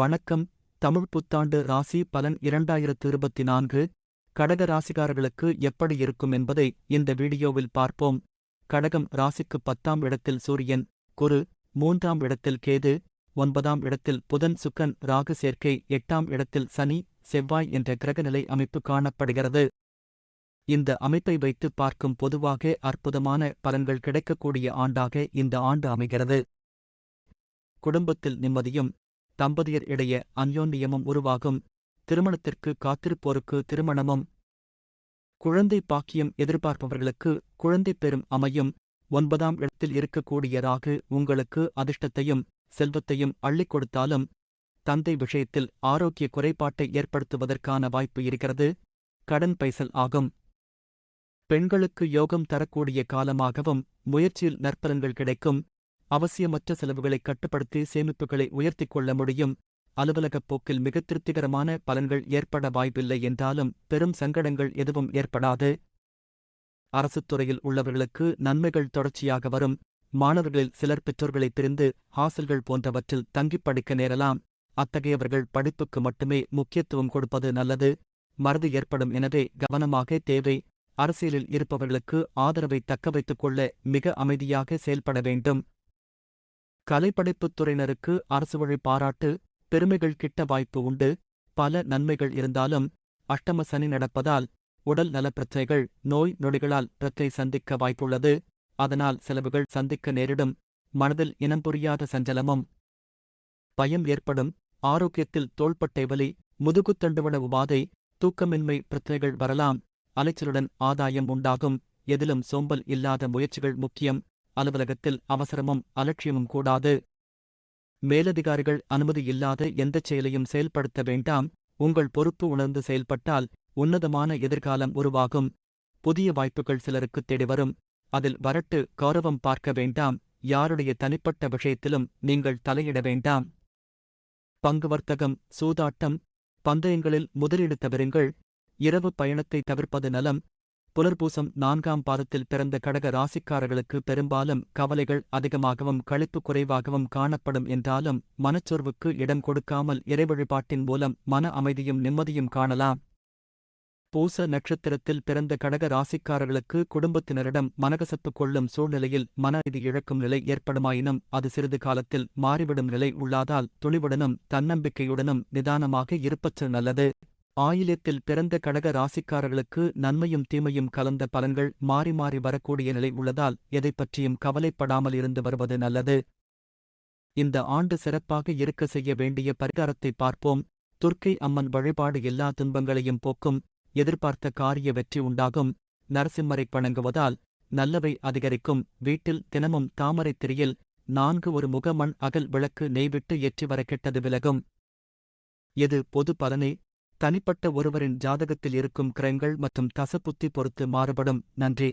வணக்கம். தமிழ் புத்தாண்டு ராசி பலன் இரண்டாயிரத்து இருபத்தி நான்கு கடக ராசிக்காரர்களுக்கு எப்படி இருக்கும் என்பதை இந்த வீடியோவில் பார்ப்போம். கடகம் ராசிக்கு பத்தாம் இடத்தில் சூரியன் குரு மூன்றாம் இடத்தில் கேது ஒன்பதாம் இடத்தில் புதன் சுக்கன் ராகு சேர்க்கை எட்டாம் இடத்தில் சனி செவ்வாய் என்ற கிரகநிலை அமைப்பு காணப்படுகிறது. இந்த அமைப்பை வைத்து பார்க்கும் பொதுவாக அற்புதமான பலன்கள் கிடைக்கக்கூடிய ஆண்டாக இந்த ஆண்டு அமைகிறது. குடும்பத்தில் நிம்மதியும் தம்பதியர் இடையே அந்யோன்யமும் உருவாகும். திருமணத்திற்கு காத்திருப்போருக்கு திருமணமும். குழந்தை பாக்கியம் எதிர்பார்ப்பவர்களுக்கு குழந்தை பெறும் அமையும். ஒன்பதாம் இடத்தில் இருக்கக்கூடிய ராகு உங்களுக்கு அதிர்ஷ்டத்தையும் செல்வத்தையும் அள்ளிக் கொடுத்தாலும் தந்தை விஷயத்தில் ஆரோக்கிய குறைபாட்டை ஏற்படுத்துவதற்கான வாய்ப்பு இருக்கிறது. கடன் பைசல் ஆகும். பெண்களுக்கு யோகம் தரக்கூடிய காலமாகவும் முயற்சியில் நற்பலன்கள் கிடைக்கும். அவசியமற்ற செலவுகளை கட்டுப்படுத்தி சேமிப்புகளை உயர்த்திக் கொள்ள முடியும். அலுவலகப் போக்கில் மிக திருப்திகரமான பலன்கள் ஏற்பட வாய்ப்பில்லை என்றாலும் பெரும் சங்கடங்கள் எதுவும் ஏற்படாது. அரசுத் துறையில் உள்ளவர்களுக்கு நன்மைகள் தொடர்ச்சியாக வரும். மாணவர்களில் சிலர் பெற்றோர்களை பிரிந்து ஹாசல்கள் போன்றவற்றில் தங்கிப் படிக்க நேரலாம். அத்தகையவர்கள் படிப்புக்கு மட்டுமே முக்கியத்துவம் கொடுப்பது நல்லது. மறதி ஏற்படும் எனவே கவனமாக தேவை. அரசியலில் இருப்பவர்களுக்கு ஆதரவை தக்கவைத்துக் கொள்ள மிக அமைதியாக செயல்பட வேண்டும். கலைப்படைப்புத் துறையினருக்கு அரசு வழி பாராட்டு பெருமைகள் கிட்ட வாய்ப்பு உண்டு. பல நன்மைகள் இருந்தாலும் அஷ்டம சனி நடப்பதால் உடல் நலப் பிரச்சனைகள் நோய் நொடிகளால் பிரச்சனை சந்திக்க வாய்ப்புள்ளது. அதனால் செலவுகள் சந்திக்க நேரிடும். மனதில் இனம் புரியாத சஞ்சலமும் பயம் ஏற்படும். ஆரோக்கியத்தில் தோள்பட்டை வலி முதுகுத்தண்டுவன உபாதை தூக்கமின்மை பிரச்சனைகள் வரலாம். அலைச்சலுடன் ஆதாயம் உண்டாகும். எதிலும் சோம்பல் இல்லாத முயற்சிகள் முக்கியம். அலுவலகத்தில் அவசரமும் அலட்சியமும் கூடாது. மேலதிகாரிகள் அனுமதி இல்லாத எந்தச் செயலையும் செயல்படுத்த வேண்டாம். உங்கள் பொறுப்பு உணர்ந்து செயல்பட்டால் உன்னதமான எதிர்காலம் உருவாகும். புதிய வாய்ப்புகள் சிலருக்கு தேடி வரும். அதில் வரட்டு கௌரவம் பார்க்க வேண்டாம். யாருடைய தனிப்பட்ட விஷயத்திலும் நீங்கள் தலையிட வேண்டாம். பங்கு வர்த்தகம் சூதாட்டம் பந்தயங்களில் முதலீடு தவிருங்கள் இரவு பயணத்தை தவிர்ப்பது நலம். புலர்பூசம் நான்காம் பாதத்தில் பிறந்த கடக ராசிக்காரர்களுக்கு பெரும்பாலும் கவலைகள் அதிகமாகவும் கழிப்பு குறைவாகவும் காணப்படும் என்றாலும் மனச்சோர்வுக்கு இடம் கொடுக்காமல் இறைவழிபாட்டின் மூலம் மன அமைதியும் நிம்மதியும் காணலாம். பூச நட்சத்திரத்தில் பிறந்த கடக ராசிக்காரர்களுக்கு குடும்பத்தினரிடம் மனகசப்பு கொள்ளும் சூழ்நிலையில் மன அமைதி இழக்கும் நிலை ஏற்படுமாயினும் அது சிறிது காலத்தில் மாறிவிடும் நிலை உள்ளாதால் துணிவுடனும் தன்னம்பிக்கையுடனும் நிதானமாக இருப்பச்சு நல்லது. ஆயிலத்தில் பிறந்த கடக ராசிக்காரர்களுக்கு நன்மையும் தீமையும் கலந்த பலன்கள் மாறி மாறி வரக்கூடிய நிலை உள்ளதால் எதைப் பற்றியும் கவலைப்படாமல் இருந்து வருவது நல்லது. இந்த ஆண்டு சிறப்பாக இருக்க செய்ய வேண்டிய பரிகாரத்தை பார்ப்போம். துர்க்கை அம்மன் வழிபாடு எல்லா துன்பங்களையும் போக்கும். எதிர்பார்த்த காரிய வெற்றி உண்டாகும். நரசிம்மரை வணங்குவதால் நல்லவை அதிகரிக்கும். வீட்டில் தினமும் தாமரைத் திரியில் நான்கு ஒரு முகமண் அகல் விளக்கு நெய்விட்டு ஏற்றி வர கெட்டது விலகும். எது பொது பலனே? தனிப்பட்ட ஒருவரின் ஜாதகத்தில் இருக்கும் கிரகங்கள் மற்றும் தசபுத்தி பொறுத்து மாறுபடும். நன்றி.